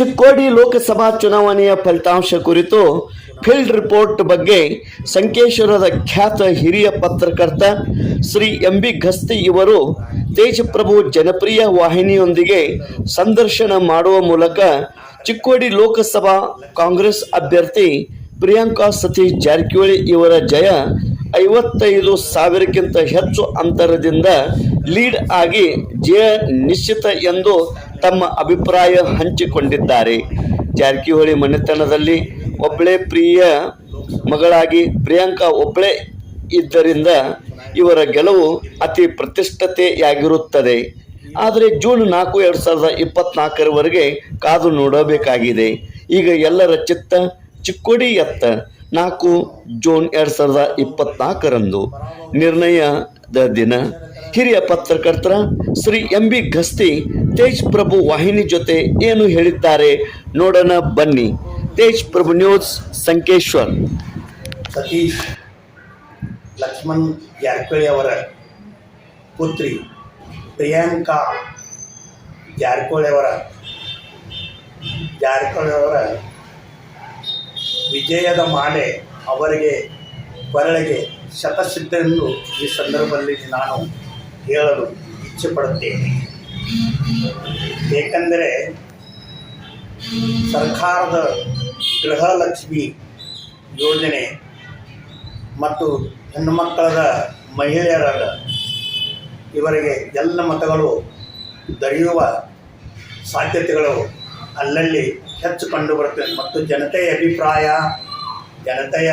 ಚಿಕ್ಕೋಡಿ ಲೋಕಸಭಾ ಚುನಾವಣೆಯ ಫಲಿತಾಂಶ ಕುರಿತು ಫೀಲ್ಡ್ ರಿಪೋರ್ಟ್ ಬಗ್ಗೆ ಸಂಕೇಶ್ವರದ ಖ್ಯಾತ ಹಿರಿಯ ಪತ್ರಕರ್ತ ಶ್ರೀ ಎಂ ಬಿ ಗಸ್ತಿ ಇವರು ತೇಜಪ್ರಭು ಜನಪ್ರಿಯ ವಾಹಿನಿಯೊಂದಿಗೆ ಸಂದರ್ಶನ ಮಾಡುವ ಮೂಲಕ ಚಿಕ್ಕೋಡಿ ಲೋಕಸಭಾ ಕಾಂಗ್ರೆಸ್ ಅಭ್ಯರ್ಥಿ ಪ್ರಿಯಾಂಕಾ ಸತೀಶ್ ಜಾರಕಿಹೊಳಿ ಇವರ ಜಯ ಐವತ್ತೈದು ಸಾವಿರಕ್ಕಿಂತ ಹೆಚ್ಚು ಅಂತರದಿಂದ ಲೀಡ್ ಆಗಿ ಜಯ ನಿಶ್ಚಿತ ಎಂದು ತಮ್ಮ ಅಭಿಪ್ರಾಯ ಹಂಚಿಕೊಂಡಿದ್ದಾರೆ. ಜಾರಕಿಹೊಳಿ ಮನೆತನದಲ್ಲಿ ಒಬ್ಬಳೇ ಪ್ರಿಯ ಮಗಳಾಗಿ ಪ್ರಿಯಾಂಕಾ ಒಬ್ಬಳೇ ಇದ್ದರಿಂದ ಇವರ ಗೆಲುವು ಅತಿ ಪ್ರತಿಷ್ಠತೆಯಾಗಿರುತ್ತದೆ. ಆದರೆ ಜೂನ್ ನಾಲ್ಕು, ಎರಡು ಸಾವಿರದ ಇಪ್ಪತ್ನಾಲ್ಕರವರೆಗೆ ಕಾದು ನೋಡಬೇಕಾಗಿದೆ. ಈಗ ಎಲ್ಲರ ಚಿತ್ತ ಚಿಕ್ಕೋಡಿ ಎತ್ತ. ನಾಲ್ಕು ಜೂನ್ ಎರಡು ಸಾವಿರದ ಇಪ್ಪತ್ನಾಲ್ಕರಂದು ನಿರ್ಣಯದ ದಿನ ಹಿರಿಯ ಪತ್ರಕರ್ತರ ಶ್ರೀ ಎಂ ಬಿ ಗಸ್ತಿ ತೇಜ್ ಪ್ರಭು ವಾಹಿನಿ ಜೊತೆ ಏನು ಹೇಳಿದ್ದಾರೆ ನೋಡೋಣ ಬನ್ನಿ. ತೇಜ್ ಪ್ರಭು ನ್ಯೂಸ್, ಸಂಕೇಶ್ವರ್. ಸತೀಶ್ ಲಕ್ಷ್ಮಣ್ ಜಾರಕಿಹೊಳಿ ಅವರ ಪುತ್ರಿ ಪ್ರಿಯಾಂಕಾ ಜಾರಕಿಹೊಳಿ ಅವರ ಜಾರಕಿಹೊಳಿ ಅವರ ವಿಜಯದ ಮಾಲೆ ಅವರಿಗೆ ಬರಳಿಗೆ ಶತಸಿದ್ಧ ಎಂದು ಈ ಸಂದರ್ಭದಲ್ಲಿ ನಾನು ಹೇಳಲು ಇಚ್ಛೆ ಪಡುತ್ತೇನೆ. ಏಕೆಂದರೆ ಸರ್ಕಾರದ ಗೃಹಲಕ್ಷ್ಮಿ ಯೋಜನೆ ಮತ್ತು ಹೆಣ್ಣು ಮಕ್ಕಳದ ಮಹಿಳೆಯರ ಇವರಿಗೆ ಎಲ್ಲ ಮತಗಳು ದೊರೆಯುವ ಸಾಧ್ಯತೆಗಳು ಅಲ್ಲಲ್ಲಿ ಹೆಚ್ಚು ಕಂಡುಬರುತ್ತದೆ ಮತ್ತು ಜನತೆಯ ಅಭಿಪ್ರಾಯ, ಜನತೆಯ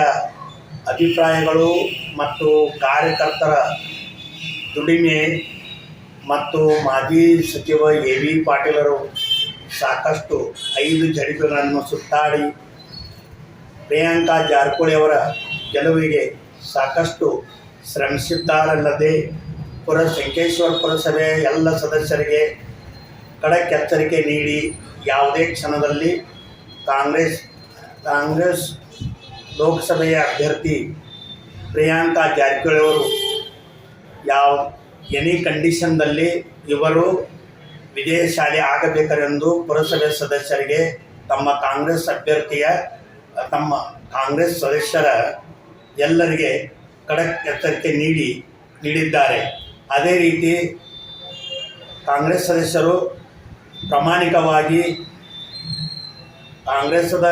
ಅಭಿಪ್ರಾಯಗಳು ಮತ್ತು ಕಾರ್ಯಕರ್ತರ ದುಡಿಮೆ ಮತ್ತು ಮಾಜಿ ಸಚಿವ ಎ ವಿ ಪಾಟೀಲರು ಸಾಕಷ್ಟು ಐದು ಜಡಿಗಳನ್ನು ಸುತ್ತಾಡಿ ಪ್ರಿಯಾಂಕಾ ಜಾರಕಿಹೊಳಿ ಅವರ ಗೆಲುವಿಗೆ ಸಾಕಷ್ಟು ಶ್ರಮಿಸಿದ್ದಾರಲ್ಲದೆ ಪುರ ಸಂಕೇಶ್ವರ ಪುರಸಭೆಯ ಎಲ್ಲ ಸದಸ್ಯರಿಗೆ ಕಡಕ್ಕೆ ಎಚ್ಚರಿಕೆ ನೀಡಿ ಯಾವುದೇ ಕ್ಷಣದಲ್ಲಿ ಕಾಂಗ್ರೆಸ್ ಕಾಂಗ್ರೆಸ್ ಲೋಕಸಭೆಯ ಅಭ್ಯರ್ಥಿ ಪ್ರಿಯಾಂಕಾ ಜಾರಕಿಹೊಳಿ ಯಾವ, ಎನಿ ಕಂಡೀಷನ್ದಲ್ಲಿ ಇವರು ವಿಜಯಶಾಲಿ ಆಗಬೇಕೆಂದು ಪುರಸಭೆ ಸದಸ್ಯರಿಗೆ ತಮ್ಮ ಕಾಂಗ್ರೆಸ್ ಅಭ್ಯರ್ಥಿಯ, ತಮ್ಮ ಕಾಂಗ್ರೆಸ್ ಸದಸ್ಯರ ಎಲ್ಲರಿಗೆ ಕಡಕ್ ಎಚ್ಚರಿಕೆ ನೀಡಿ, ನೀಡಿದ್ದಾರೆ. ಅದೇ ರೀತಿ ಕಾಂಗ್ರೆಸ್ ಸದಸ್ಯರು ಪ್ರಾಮಾಣಿಕವಾಗಿ ಕಾಂಗ್ರೆಸ್ದ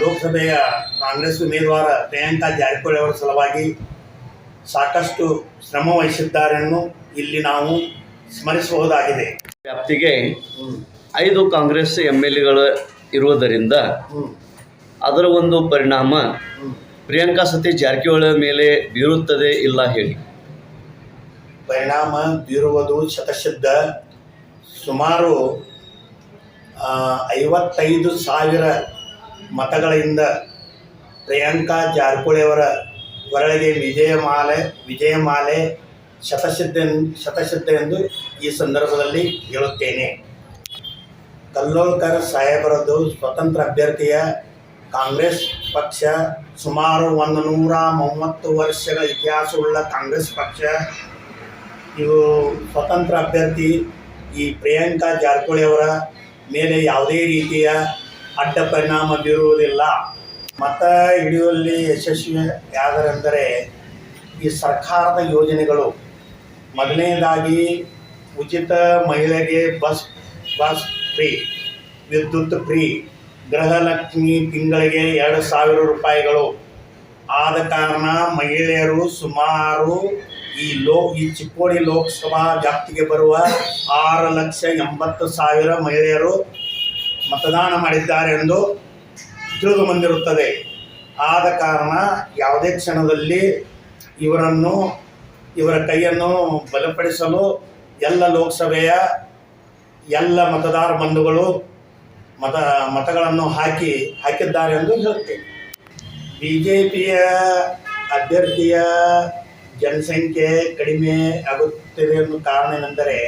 ಲೋಕಸಭೆಯ ಕಾಂಗ್ರೆಸ್ ಉಮೇದುವಾರ ಪ್ರಿಯಾಂಕಾ ಜಾರಕಿಹೊಳಿ ಅವರ ಸಲುವಾಗಿ ಸಾಕಷ್ಟು ಶ್ರಮ ವಹಿಸಿದ್ದಾರೆನ್ನು ಇಲ್ಲಿ ನಾವು ಸ್ಮರಿಸಬಹುದಾಗಿದೆ. ವ್ಯಾಪ್ತಿಗೆ ಐದು ಕಾಂಗ್ರೆಸ್ ಎಂ ಎಲ್ ಎಗಳು ಇರುವುದರಿಂದ ಅದರ ಒಂದು ಪರಿಣಾಮ ಪ್ರಿಯಾಂಕಾ ಸತೀಶ್ ಜಾರಕಿಹೊಳಿ ಮೇಲೆ ಬೀರುತ್ತದೆ ಇಲ್ಲ ಹೇಳಿ. ಪರಿಣಾಮ ಬೀರುವುದು ಶತಸಿದ್ಧ ಸುಮಾರು ಐವತ್ತೈದು ಸಾವಿರ ಮತಗಳಿಂದ ಪ್ರಿಯಾಂಕಾ ಜಾರ್ಕೊಳಿಯವರ ಬರಳಿಗೆ ವಿಜಯಮಾಲೆ ವಿಜಯಮಾಲೆ ಶತಸಿದ್ಧ ಶತಸಿದ್ಧ ಎಂದು ಈ ಸಂದರ್ಭದಲ್ಲಿ ಹೇಳುತ್ತೇನೆ. ಕಲ್ಲೋಲ್ಕರ್ ಸಾಹೇಬರದ್ದು ಸ್ವತಂತ್ರ ಅಭ್ಯರ್ಥಿಯ ಕಾಂಗ್ರೆಸ್ ಪಕ್ಷ. ಸುಮಾರು ಒಂದು ನೂರ ಮೂವತ್ತು ವರ್ಷಗಳ ಇತಿಹಾಸವುಳ್ಳ ಕಾಂಗ್ರೆಸ್ ಪಕ್ಷ. ಇವು ಸ್ವತಂತ್ರ ಅಭ್ಯರ್ಥಿ ಈ ಪ್ರಿಯಾಂಕಾ ಜಾರಕಿಹೊಳಿ ಅವರ ಮೇಲೆ ಯಾವುದೇ ರೀತಿಯ ಅಡ್ಡ ಪರಿಣಾಮ ಬೀರುವುದಿಲ್ಲ ಮತ ಹಿಡಿಯುವಲ್ಲಿ ಯಶಸ್ವಿ ಯಾದರೆಂದರೆ ಈ ಸರ್ಕಾರದ ಯೋಜನೆಗಳು. ಮೊದಲನೇದಾಗಿ ಉಚಿತ ಮಹಿಳೆಗೆ ಬಸ್ ಬಸ್ ಫ್ರೀ, ವಿದ್ಯುತ್ ಫ್ರೀ, ಗೃಹಲಕ್ಷ್ಮಿ ತಿಂಗಳಿಗೆ ಎರಡು ಸಾವಿರ ರೂಪಾಯಿಗಳು. ಆದ ಕಾರಣ ಮಹಿಳೆಯರು ಸುಮಾರು ಈ ಲೋ, ಈ ಚಿಕ್ಕೋಡಿ ಲೋಕಸಭಾ ವ್ಯಾಪ್ತಿಗೆ ಬರುವ ಆರು ಲಕ್ಷ ಎಂಬತ್ತು ಸಾವಿರ ಮಹಿಳೆಯರು ಮತದಾನ ಮಾಡಿದ್ದಾರೆ ಎಂದು ತಿಳಿದು ಬಂದಿರುತ್ತದೆ. ಆದ ಕಾರಣ ಯಾವುದೇ ಕ್ಷಣದಲ್ಲಿ ಇವರನ್ನು, ಇವರ ಕೈಯನ್ನು ಬಲಪಡಿಸಲು ಎಲ್ಲ ಲೋಕಸಭೆಯ ಎಲ್ಲ ಮತದಾರ ಬಂಧುಗಳು ಮತ, ಮತಗಳನ್ನು ಹಾಕಿ, ಹಾಕಿದ್ದಾರೆ ಎಂದು ಹೇಳುತ್ತೇನೆ. ಬಿ ಜೆ ಪಿಯ ಅಭ್ಯರ್ಥಿಯ ಜನಸಂಖ್ಯೆ ಕಡಿಮೆ ಆಗುತ್ತಿದೆ ಅನ್ನೋ ಕಾರಣ ಏನೆಂದರೆ,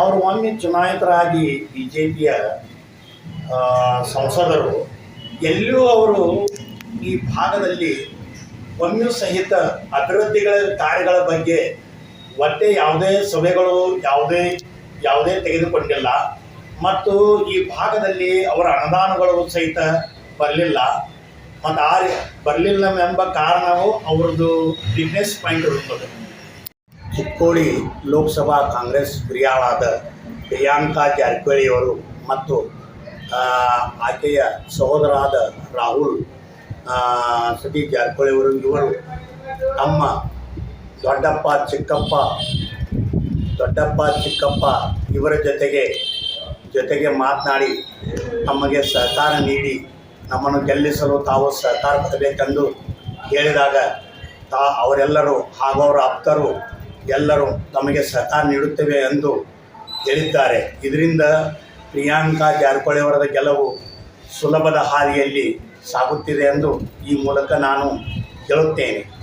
ಅವರು ಒಮ್ಮೆ ಚುನಾಯಿತರಾಗಿ ಬಿ ಜೆ ಪಿಯ ಸಂಸದರು, ಎಲ್ಲಿಯೂ ಅವರು ಈ ಭಾಗದಲ್ಲಿ ಒಮ್ಮೆ ಸಹಿತ ಅಭಿವೃದ್ಧಿಗಳ ಕಾರ್ಯಗಳ ಬಗ್ಗೆ ಒಟ್ಟೆ ಯಾವುದೇ ಸಭೆಗಳು ಯಾವುದೇ ಯಾವುದೇ ತೆಗೆದುಕೊಂಡಿಲ್ಲ. ಮತ್ತು ಈ ಭಾಗದಲ್ಲಿ ಅವರ ಅನುದಾನಗಳು ಸಹಿತ ಬರಲಿಲ್ಲ. ಮತ್ತು ಆ ಬರಲಿಲ್ಲ ಎಂಬ ಕಾರಣವು ಅವ್ರದ್ದು ಬಿಸ್ನೆಸ್ ಪಾಯಿಂಟ್ ಇರುತ್ತದೆ. ಚಿಕ್ಕೋಡಿ ಲೋಕಸಭಾ ಕಾಂಗ್ರೆಸ್ ಪ್ರಿಯಾಳಾದ ಪ್ರಿಯಾಂಕಾ ಜಾರಕಿಹೊಳಿಯವರು ಮತ್ತು ಆಕೆಯ ಸಹೋದರಾದ ರಾಹುಲ್ ಸತೀಶ್ ಜಾರಕಿಹೊಳಿಯವರು ಇವರು ತಮ್ಮ ದೊಡ್ಡಪ್ಪ ಚಿಕ್ಕಪ್ಪ ದೊಡ್ಡಪ್ಪ ಚಿಕ್ಕಪ್ಪ ಇವರ ಜೊತೆಗೆ ಜೊತೆಗೆ ಮಾತನಾಡಿ ತಮಗೆ ಸಹಕಾರ ನೀಡಿ ನಮ್ಮನ್ನು ಗೆಲ್ಲಿಸಲು ತಾವು ಸಹಕಾರ ಕೊಡಬೇಕೆಂದು ಹೇಳಿದಾಗ ತಾ ಅವರೆಲ್ಲರೂ ಹಾಗೂ ಅವರ ಆಪ್ತರು ಎಲ್ಲರೂ ತಮಗೆ ಸಹಕಾರ ನೀಡುತ್ತೇವೆ ಎಂದು ಹೇಳಿದ್ದಾರೆ. ಇದರಿಂದ ಪ್ರಿಯಾಂಕಾ ಜಾರಕಿಹೊಳಿ ಗೆಲುವು ಸುಲಭದ ಹಾದಿಯಲ್ಲಿ ಸಾಗುತ್ತಿದೆ ಎಂದು ಈ ಮೂಲಕ ನಾನು ಹೇಳುತ್ತೇನೆ.